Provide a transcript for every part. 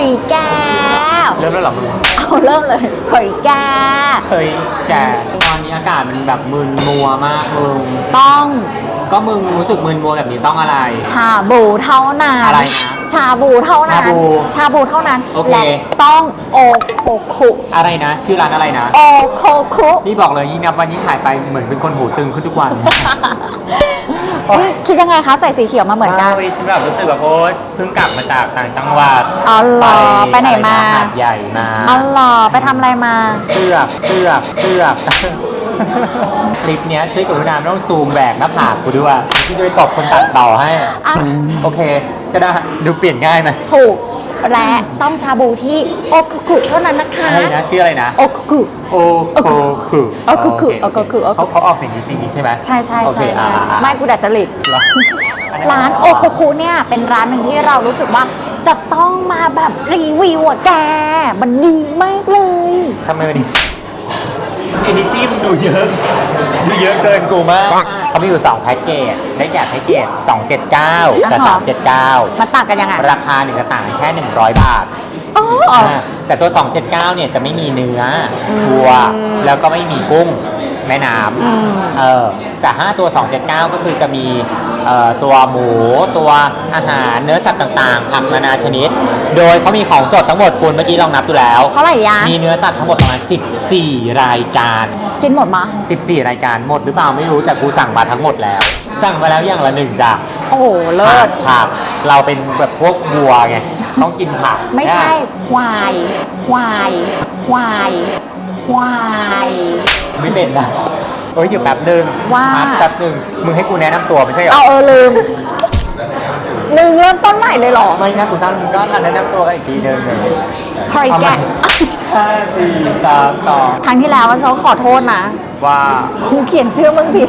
ยแกเริ่มแล้วเหรอมึงเอาเริ่มเลยเฮ้ยแกเคยแกตอนนี้อากาศมันแบบมึนมัวมากมึงต้องก็มึงรู้สึกมึนมัวแบบนี้ต้องอะไร ชาบูเท่านั้น อะไรนะชาบูเท่านั้น ชาบูชาบูเท่านั้นโอเค และต้องโอโคคุอะไรนะ ชื่อร้านอะไรนะ โอโคคุ นี่บอกเลยยิ่งนับวันยิ่งถ่ายไปเหมือนเป็นคนหูตึงขึ้นทุกวันนี่ คิดยังไงคะใส่สีเขียวมาเหมือนกันวันนี้ฉันแบบรู้สึกแบบโอ๊ยเพิ่งกลับมาจากต่างจังหวัดอ๋อเหรอไปไหนมาอะรนะหาดใหญ่มาอ๋อเหรอไปทำอะไรมา เสือกเสือกเสือกคลิปเนี้ยช่วยกรุณาไม่ต้องซูมแบกหน้าผากกูด้วยที่จะไปตอบคนตัดต่อให้ อะ โอเค ก็ได้ดูเปลี่ยนง่ายไหม ถูก และต้องชาบูที่โอโคคุเท่านั้นนะคะอะไรนะชื่ออะไรนะโอโคคุโอโคคุโอโคคุโอเคโอโคคุโอโคคุเขาเขาออกเสียงจริงๆใช่ไหมใช่ใช่โอเคใช่ใช่อ่าอ่าไม่กูดัดจริตเหรอร้านโอโคคุเนี่ยเป็นร้านหนึ่งที่เรารู้สึกว่าจะต้องมาแบบรีวิวอะแก มันดีมากเลยทำไมวันนี้เอนิจีมันดูเยอะ ดูเยอะเกินกูมาก เขามีอยู่ 2 แพ็กเกจได้แก่แพ็กเกจ279 กับ อ่าฮะ 379 มันต่างกันยังไงราคาหนึ่งจะต่างกันแค่ 100 บาทอ๋อ อ่าแต่ตัว 279 เนี่ยจะไม่มีเนื้ออมวัว แล้วก็ไม่มีกุ้งแม่น้อืมำเออแต่5ตัว 279 ก็คือจะมีเอ่อตัวหมู ตัวอาหารเนื้อสัตว์ต่างๆผักนานาชนิด โดยเขามีของสดทั้งหมดคุณเมื่อกี้ลองนับดูแล้ว เท่าไหร่ยะมีเนื้อสัตว์ทั้งหมดประมาณ 14 รายการ กินหมดมะ 14 รายการหมดหรือเปล่าไม่รู้แต่กูสั่งมาทั้งหมดแล้ว สั่งมาแล้วอย่างละหนึ่งจ้ะโอ้โห เลิผัศ กผักเราเป็นแบบพวกวัวไงต้องกินผักไม่ใช่ควาย ควาย ควาย ควาย ไม่เป็นนะเอ้ยเดี๋ยวแป๊บนึงว่าแป๊บนึงมึงให้กูแนะนำตัวไม่ใช่เหรอเอาเออลืม หนึ่งเริ่มต้นใหม่เลยเหรอ ไม่นะกูสร้างมึงก็แนะนำตัวกันอีกทีนึงเลยเฮ้ยแกห้าสี่สามสองครั้งที่แล้วว่าเขาขอโทษนะว่าครูเขียนชื่อมึงผิด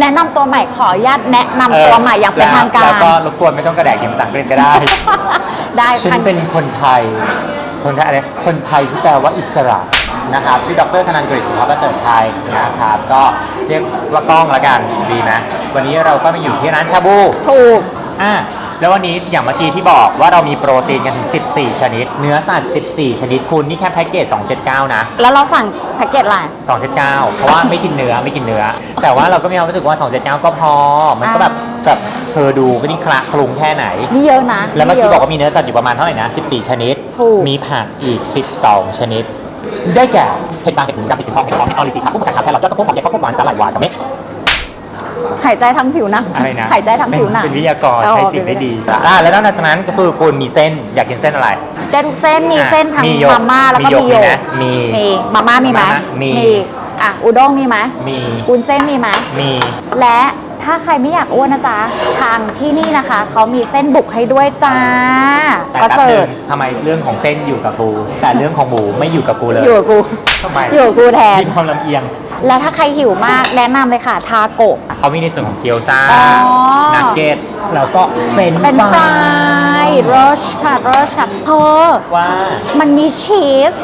แนะนำตัวใหม่ขออนุญาตแนะนำตัวใหม่อย่างเป็นทางการแล้วก็รบกวนไม่ต้องกระแดกเขียนภาษาอังกฤษก็ได้ ได้ฉันพันเป็นคนไทย คนไทยอะไร คนไทยที่แปลว่าอิสระนะครับชื่อดรธนันกฤษสุภาพประเสริฐชัยนะครับ ก็เรียกว่ากล้องละกันดีไหมวันนี้เราก็มาอยู่ที่ร้านชาบู ถูก อะแล้ววันนี้อย่างเมื่อกี้ที่บอกว่าเรามีโปรตีนกันถึง 14 ชนิด เนื้อสัตว์ 14 ชนิดคุณนี่แค่แพ็กเกจ 279 นะ แล้วเราสั่งแพ็กเกจอะไร 279 เพราะว่าไม่กินเนื้อไม่กินเนื้อ แต่ว่าเราก็มีความรู้สึกว่า 279 ก็พอ มันก็แบบแบบเธอดูก็นี่คละคลุงแค่ไหน นี่เยอะนะแล้วเมื่อกี้นี่บยะอกว่ามีเนื้อสัตว์อยู่ประมาณเท่าไหร่นะ 14 ชนิดถูกมีผักอีก 12 ชนิด ได้แก่เห็ดฟางเห็ดหมูดำเห็ดเข็มทองเห็ดหอมเห็ดออริจิผักบุ้งผักกาดแครอทยอดกระพุ้งหอมใหญ่ข้าวโพดหวานสาหร่ายหวานกับเม็ด หายใจทางผิวหนังอะไรนะหายใจทางผิวหนังเป็นวิทยากรอ๋อใช้สิ่งได้ดีอ่าแล้วนอกจากนั้นก็คือคุณมีเส้นอยากกินเส้นอะไรได้ทุกเส้นมีเส้นทั้งมีโยกมาม่าแล้วก็มีโยกมีโยมีไหมกมีมีมาม่ามีไหมมาม่ามีอะอุด้งมีไหมมีวุ้นเส้นมีไหมมีและ ถ้าใครไม่อยากอ้วนนะจ๊ะ ทางที่นี่นะคะ เขามีเส้นบุกให้ด้วยจ้าแต่ประแป๊บเสรินึฐงทำไมเรื่องของเส้นอยู่กับกู แต่เรื่องของหมูไม่อยู่กับกูเลยอยู่กับกู ทำไมอยู่กับกูแทน มีความลำเอียง และถ้าใครหิวมากแนะนำเลยค่ะทาโกะ เขามีในส่วนของเกี๊ยวซ่า อ๋อ นักเก็ต แล้วก็เฟรนช์เป็นฟฟรารายยโรชค่ะโรชค่ะเธอว่า มันมีชีส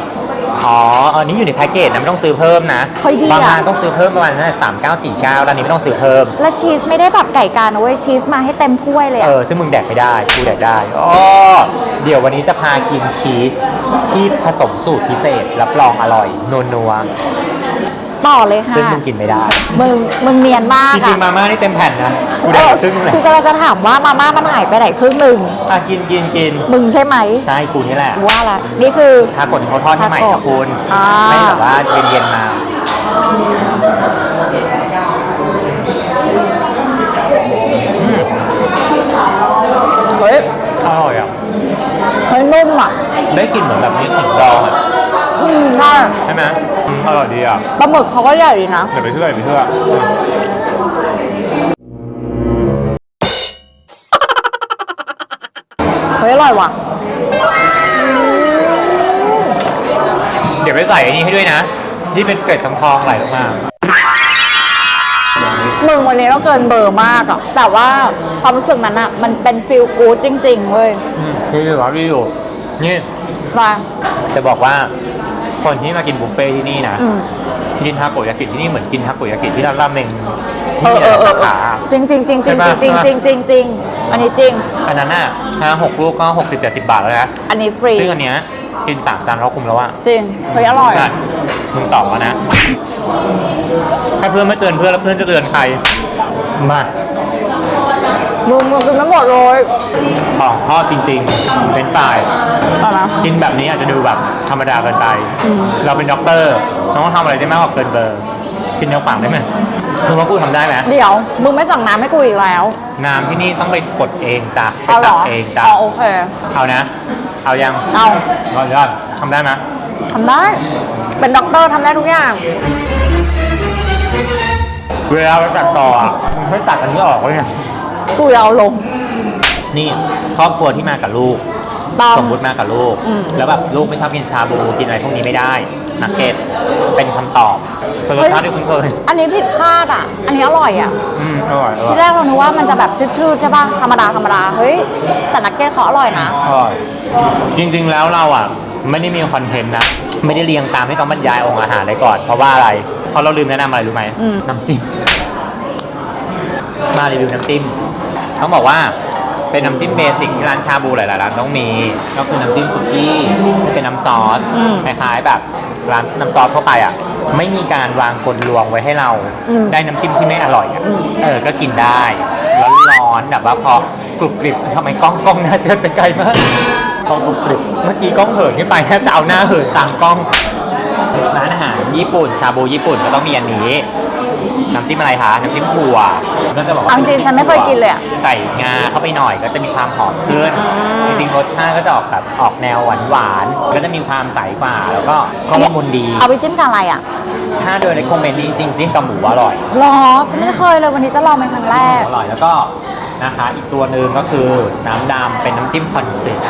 อ๋ออันนี้อยู่ในแพ็กเกจนะไม่ต้องซื้อเพิ่มนะเฮ้ยดีอะ บางร้านต้องซื้อเพิ่มประมาณสามเก้าสี่เก้าร้านนี้ไม่ต้องซื้อเพิ่ม และชีสไม่ได้แบบไก่กานะเว้ยชีสมาให้เต็มถ้วยเลยเออะอซึ่งมึงแดกไม่ได้กูแดกได้อ๋อเดี๋ยววันนี้จะพากินชีสที่ผสมสูตรพิเศษ รับรองอร่อยนัวนัว ต่อเลยค่ะๆซึ่งมึงกินไม่ได้ มึงมึงเนียนมากจริงอะๆมาม่านี่เต็มแผ่นนะ กูแดกครึ่งเลยคือกำลังจะถามว่ามาม่ามันหายไปไหนครึ่งหนึ่งอะกินกินกินมึงใช่ไหมใช่กูนี่แหละว่าละนี่คือ ทาโกะเขาทอดให้ใหม่ครับคุณอ่า ไม่แบบว่าเย็นๆมา เฮ้ยอร่อยอะ เฮ้ยนุ่มอะได้กลิ่นเหมือนแบบนี้ขิงดองอะอืมใช่ใช่ไหม อืมอร่อยดีอะปลาหมึกเขาก็ใหญ่ดีนะเดี๋ยวไปเชื่อไปเชื่อเฮ้ยอร่อยว่ะ เดี๋ยวไปใส่อันนี้ให้ด้วยนะ ที่เป็นเกล็ดทองทองๆไหลลงมามึงวันนี้เราเกินเบอร์มากอะแต่ว่าความรู้สึกนั้นอะมันเป็นฟิลกู๊ดจริง ๆ เว้ยอืมคืออยู่ครับพี่อยู่นี่มาจะบอกว่า คนที่มากินบุฟเฟ่ที่นี่นะอืม กินทาโกยากิที่นี่เหมือนกินทาโกยากิที่ร้านราเมงที่มีหลายสาขา จริงจริงจริงจริงใช่ปะ จริงจริงจริงจริงอันนี้จริง อันนั้นน่ะถ้าหกลูกก็หกสิบเจ็ดสิบบาทแล้วนะอันนี้ฟรี ซึ่งอันเนี้ยกินสามจานก็คุ้มแล้วอะจริงเฮ้ยอร่อยใช่มึงสองแล้วนะถ้าเพื่อนไม่เตือนเพื่อนแล้วเพื่อนจะเตือนใครมา มึงมึงกินไม่หมดเลยของทอดจริงๆ เป็นฝ่ายเอานะ กินแบบนี้อาจจะดูแบบธรรมดาเกินไป เราเป็นด็อกเตอร์เราต้องทำอะไรได้มากกว่าเกินเบอร์ กินเนื้อฝังได้ไหมมึงว่ากูทำได้ไหมเดี๋ยว มึงไม่สั่งน้ำให้กูอีกแล้ว น้ำที่นี่ต้องไปกดเองจ้ะไปเอาเหรตัอกเองจ้ะ อ๋อโอเค เอานะ เอายังเอา ยอดยอดทำได้ไหมทำได้ เป็นด็อกเตอร์ทำได้ทุกอย่าง เวลาไปตัดต่ออะมึงไม่ตัดอันนี้ออกเลยเนี่ย กูจะเอาลง นี่ครอบครัวที่มากับลูก ต้องสมมุติมากับลูก อืม แล้วแบบลูกไม่ชอบกินชาบูกินอะไรพวกนี้ไม่ได้นักเก็ตเป็นคำตอบเป็นรสชาติที่คุ้นเคยอันนี้ผิดคาดอะ อันนี้อร่อยอะ อืมอร่อยอร่อที่ยแรกเรานึกว่ามันจะแบบชืดๆใช่ป่ะ ธรรมดาธรรมดา เฮ้ย แต่นักเก็ตเขาอร่อยนะ อร่อยจริงๆแล้วเราอะ ไม่ได้มีคอนเทนต์นะไม่ได้เรียงตามให้ต้องบรรยายองค์อาหารเลยก่อน เพราะว่าอะไรเพราะเราลืมแนะนำอะไรรู้ไหมอืม น้ำจิ้มมารีวิวน้ำจิ้ม ต้องบอกว่าเป็นน้ำจิ้มเบสิกที่ร้านชาบูหลายๆร้านต้องมี ก็คือน้ำจิ้มสุกี้ที่เป็นน้ำซอสอืมคล้ายๆแบบร้านน้ำซอสทั่วไปอะ ไม่มีการวางกลลวงไว้ให้เรา อืมได้น้ำจิ้มที่ไม่อร่อยอะอืม เออ ก็กินได้ร้อนๆแบบว่าพอกรุบกริบทำไมกล้องกล้องหน้าเชิดไปไกลมากพอกรุบกริบเมื่อกี้กล้องเหินขึ้นไปแทบจะเอาหน้าเหินตามกล้องร้านอาหารญี่ปุ่นชาบูญี่ปุ่นก็ต้องมีอันนี้ น้ำจิ้มอะไรคะ น้ำจิ้มถั่วก็จะบอกว่าเอาจริงๆฉันไม่เคยกินเลยอะใส่งาเข้าไปหน่อยก็จะมีความหอมขึ้น อืม จริงๆรสชาติก็จะออกแบบออกแนวหวานๆก็จะมีความใสกว่าแล้วก็ก็ละมุนดี เอาไปจิ้มกับอะไรอะถ้าโดยในคอมเมนต์นี้จริงๆจิ้มกับหมูอร่อย หรอฉันไม่เคยเลยวันนี้จะลองเป็นครั้งแรก อร่อยแล้วก็ นะคะ อีกตัวหนึ่งก็คือน้ำดำเป็นน้ำจิ้มคอนเซ็ปต์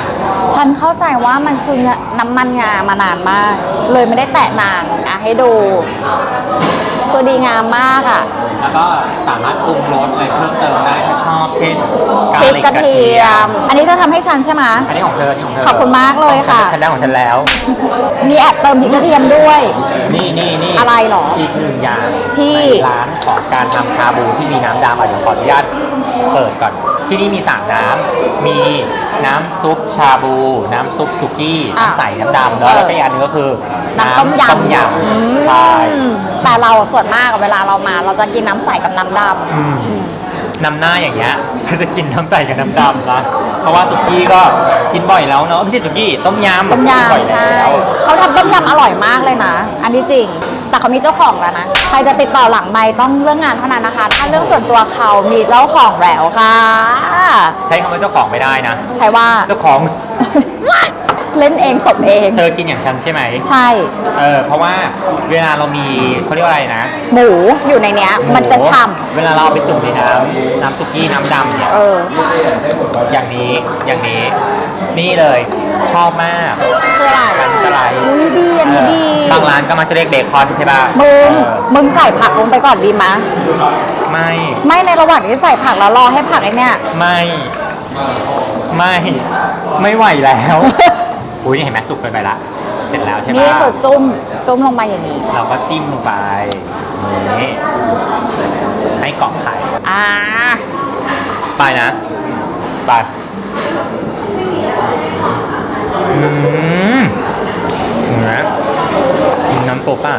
ฉันเข้าใจว่ามันคือน้ำมันงามานานมาก เลยไม่ได้แตะนานอะให้ดูคือดีงามมากอะ แล้วก็สามารถปรุงรสอะไรเพิ่มเติมได้ถ้าชอบเช่นพริกลิกระเทียม อันนี้เธอทำให้ฉันใช่ไหมอันนี้ของเธออันนี้ของเธอขอบคุณมากเลยค่ะฉันได้ของฉันแล้ว มีแอบเติมพริกกระเทียมด้วย นี่นี่นี่อะไรหรอ อีกหนึ่งอย่างที่ในร้านของการทำชาบูที่มีน้ำดำอะเดี๋ยวขออนุญาต เปิดก่อน ที่นี่มีสามน้ำมีน้ำซุปชาบู น้ำซุปสุกี้อะน้ำใสน้ำดำแล้วแล้วก็อีกอันหนึงก็คือน้ำต้มยำต้มยอืมำใช่แต่เราส่วนมากอะเวลาเรามาเราจะกินน้ำใสกับน้ำดำ อืม น้ำหน้าอย่างเงี้ยก็จะกินน้ำใสกับน้ำดำนะเพราะว่าสุกี้ก็กินบ่อยแล้วเนาะไม่ใช่สุกี้ต้มยำต้มกินบ่อยยำใช่แล้วเขาทำต้มยำอร่อยมากเลยนะ อันนี้จริง แต่เขามีเจ้าของแล้วนะใครจะติดต่อหลังไม่ต้องเรื่องงานเท่านั้นนะคะ ถ้าเรื่องส่วนตัวเขามีเจ้าของแล้วค่ะ ใช้คำว่าเจ้าของไม่ได้นะ ใช่ว่า เจ้าของ เล่นเองตบเอง เธอกินอย่างฉันใช่ไหมใช่ เออเพราะว่าเวลาเรามีเขาเรียกว่าอะไรนะหมูอยู่ในเนี้ย มันจะฉ่เวลาเราเอาไปจุ่มในน้ำน้ำสุกี้น้ำดำเนี่ยำเออ อย่างนี้อย่างนี้ นี่เลยชอบมากคืออะไรกันสไลด์อุ้ยดีอันนี้ดีบางร้านก็มักจะเรียกเบคอนใช่ป่ะมึงเออมึงใส่ผักลงไปก่อนดีมะ ไม่ ไม่ในระหว่างที่ใส่ผักแล้วรอให้ผักไอเนี่ยไม่ ไม่ ไม่ไหวแล้ว อุ้ยนี่เห็นไหมสุกเกินไปละ เสร็จแล้วใช่ไหมนี่คือจุ้มจุ้มลงไปอย่างนี้ เราก็จิ้มลงไปนี่ให้เกาะไข่อ่าไปนะไปอืมเห็นะน้ำซุปอะ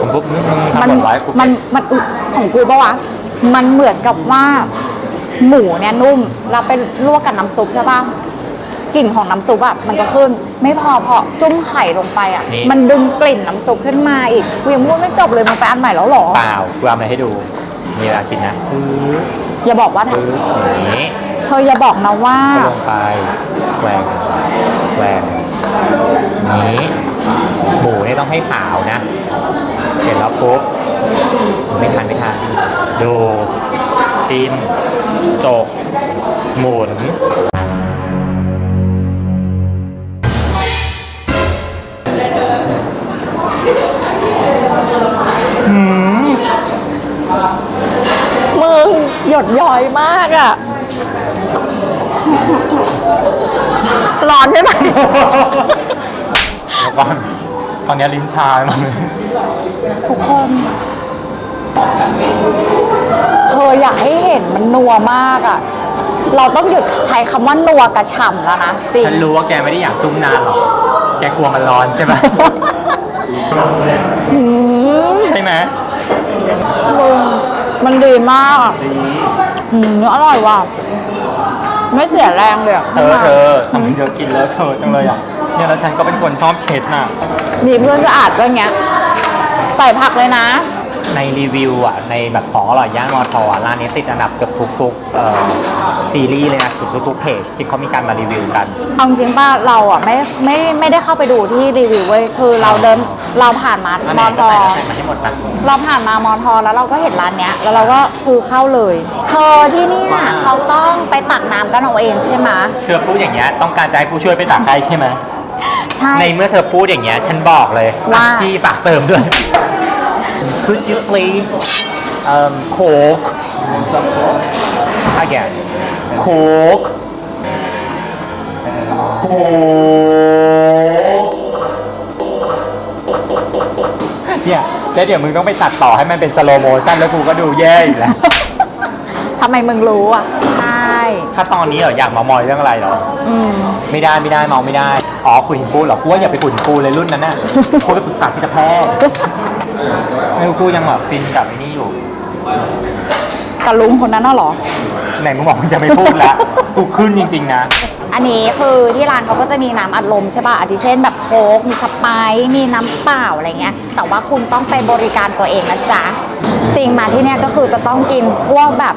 ผมปุ๊บนึกนึงมัทำหมดไว้ปุ๊บมันมันอุ๊ยของกูปะวะ มันเหมือนกับว่า หมูเนี่ยนุ่ม เราไปลวกกับน้ำซุปใช่ปะ กลิ่นของน้ำซุปอะมันก็ขึ้น ไม่พอพอจุ้มไข่ลงไปอะมันดึงกลิ่นน้ำซุปขึ้นมาอีกกูยังพูดไม่จบเลยมึงไปอันใหม่แล้วเหรอ เปล่ากูเอาอะไรให้ดูมีเวลากินนะปึ๊บอย่าบอกว่า ปึ๊บอย่างนี้เธออย่าบอกนะว่า ก็ลงไปแหวงแหวงนี้หมูเนี่ยต้องให้ขาวนะ เสร็จแล้วปุ๊บไม่ทันไม่ทันดูจิ้มจกหมุน หยดย้อยมากอะร้อนใช่ไหม แล้วก่อนตอนนี้ลิ้นชามันทุกคนเธออยากให้เห็นมันนัวมากอะเราต้องหยุดใช้คำว่านัวกระฉ่ำแล้วนะ จริง ฉันรู้ว่าแกไม่ได้อยากจุ่มนานหรอก แกกลัวมันร้อนใช่ไหมอืมใช่ไหมมึงมันดีมากอะ อืมอร่อยว่ะ ไม่เสียแรงเลยอะเธอเธอทำไมเธอกินแล้วเธอจังเลยอะเนี่ยแล้วฉันก็เป็นคนชอบเช็ดน่ะ ดีเพื่อนสะอาดด้วยเงี้ย ใส่ผักเลยนะ ในรีวิวอะในแบบของอร่อยย่านมอทอะร้านนี้ติดอันดับเกือบทุกๆเอ่อซีรีส์เลยนะทุกทุกๆเพจที่เขามีการมารีวิวกัน เอาจริงป่ะเราอะไม่ไม่ไม่ได้เข้าไปดูที่รีวิวเว้ยคือเราเดิน เราผ่านมาอันมไหนอก็ทอใส่แล้วใส่มาให้หมดนะเราผ่านมามอทอแล้วเราก็เห็นร้านเนี้ย แล้วเราก็คือเข้าเลยเธอที่เนี่ยว้าว เขาต้องไปตักน้ำกันเอาเองใช่ไหมเธอพูดอย่างเงี้ยต้องการจะให้ผู้ช่วยไปตักให้ใช่ไหมใช่ ในเมื่อเธอพูดอย่างเงี้ยฉันบอกเลยว่า พี่ฝากเติมด้วย Could you please um Coke again Coke Coke แล้วเดี๋ยวมึงต้องไปตัดต่อให้มันเป็นสโลโมชั่นแล้วกูก็ดูแย่อีกแล้ว ทำไมมึงรู้อะ ใช่ ถ้าตอนนี้เหรออยากเมามอยเรื่องอะไรเหรอ อืม ไม่ได้ไม่ได้เมาไม่ได้ อ๋อขุนหินปูนเหรอกูว่าอย่าไปขุนหินปูนเลยรุ่นนั้นน่ะ กูไปปรึกษาจิตแพทย์ไม่รู้กูยังแบบฟินกับไอ้นี่อยู่กับลุงคนนั้นน่ะเหรอ ไหนมึงบอกมึงจะไม่พูดละกูขึ้นจริง ๆ นะ อันนี้คือที่ร้านเขาก็จะมีน้ำอัดลมใช่ป่ะอาทิเช่นแบบโค้กมีสไปซ์มีน้ำเปล่าอะไรเงี้ย แต่ว่าคุณต้องไปบริการตัวเองนะจ๊ะ จริงมาที่เนี่ยก็คือจะต้องกินพวกแบบ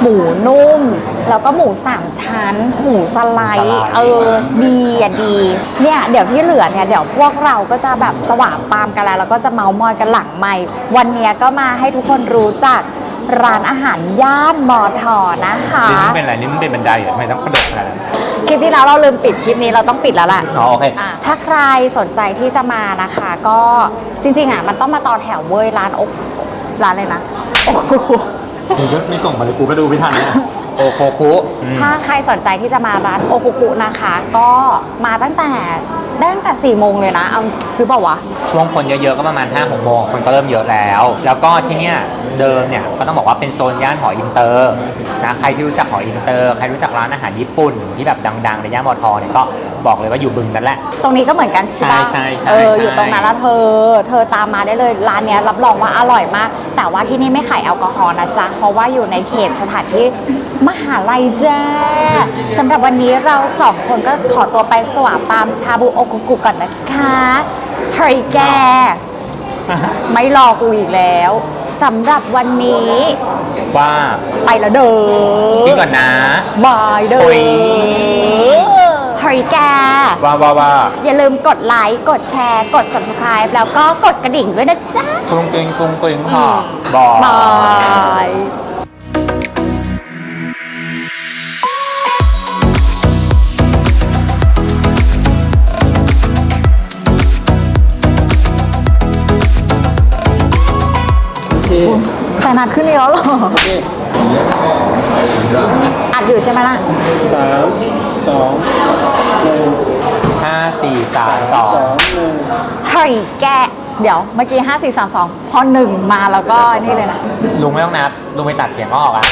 หมูนุ่ม แล้วก็หมูสามชั้น หมูสไลด์สไลด์เออ ดีอะดี เนี่ย เดี๋ยวที่เหลือเนี่ย เดี๋ยวพวกเราก็จะแบบสว่างปามกันแล้ว แล้วก็จะเมาส์มอยกันหลังไม่ วันเนี้ยก็มาให้ทุกคนรู้จัก ร้านอาหารย่านมอทอนะคะลิ้นเป็นอะไรลิ้นเป็นบันไดเหรอทำไมต้องกระโดดขนาดนั้น คลิปที่แล้วเราลืมปิดคลิปนี้เราต้องปิดแล้วแหละ อ๋อโอเค อะถ้าใครสนใจที่จะมานะคะ ก็จริงๆอะมันต้องมาต่อแถวเว้ยร้านอกร้านเลยนะโอ้โหมึงก็ไม่ส่งมาเลยกูก็ดูไม่ทันเนี่ยโอโคคุอืม ถ้าใครสนใจที่จะมาร้านโอคุคุนะคะ ก็มาตั้งแต่ได้ตั้งแต่4ี่โมงเลยนะเอาคือเปล่าวะ ช่วงคนเยอะๆ ก็ประมาณ5้าหกโมงคนก็เริ่มเยอะแล้ว แล้วก็ที่เนี่ยเดิมเนี่ยก็ต้องบอกว่าเป็นโซนย่านหออินเตอร์นะใครที่รู้จักหออินเตอร์ ใครรู้จักร้านอาหารญี่ปุ่นที่แบบดังๆในย่านมอทอเนี่ยก็ บอกเลยว่าอยู่บึงนั่นแหละ ตรงนี้ก็เหมือนกันใช่ปะใช่ใช่ใช่เออใช่อยู่ตรงนั้นแล้วเธอ เธอตามมาได้เลยร้านเนี้ยรับรองว่าอร่อยมาก แต่ว่าที่นี่ไม่ขายแอลกอฮอล์นะจ๊ะเพราะว่าอยู่ในเขตสถานที่มหาลัยจ้าสำหรับวันนี้เราสองคนก็ขอตัวไปสวาปามชาบูโอกุกุก่อนนะคะเฮ้ยแกไม่รอกูอีกแล้วสำหรับวันนี้ว่าไปแล้วเด้อพี่ก่อนนะบายเด้อโอ้ ยเฮ้ยแก ว่าว่าว่าอย่าลืมกดไลค์ กดแชร์ กด subscribe แล้วก็กดกระดิ่งด้วยนะจ๊ะ กรุงกริงกรุงกริงค่ะบอบาย ใส่นัดขึ้นอีกแล้วเหรอ อัดอยู่ใช่ไหมล่ะ สามสอง หนึ่งห้าสี่สามสองสองหนึ่งเฮ้ยแกเดี๋ยวเมื่อกี้ 5 4 3 2 พอหนึ่งมาแล้วก็นี่เลยนะลุงไม่ต้องนับลุงไปตัดเสียงออกอะ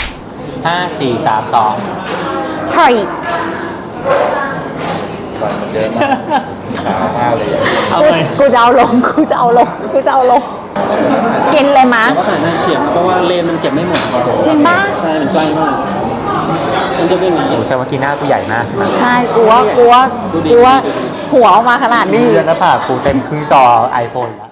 ห้าสี่สามสองเฮ้ยเอาเลยกูจะเอาลงกูจะเอาลงกูจะเอาลงกินเลยมะแล้วก็ถ่ายหน้าเฉียงเพราะว่าเลนมันเก็บไม่หมดจริงปะใช่มันใกล้มาก มันจะเป็นอย่างนี้โอ้แสดงว่ากินหน้ากูใหญ่มากใช่ไหมใช่กูว่ากูว่ากูว่าหัวออกมาขนาดนี้ เดือนหน้าผากกูเต็มครึ่งจอ iPhone แล้ว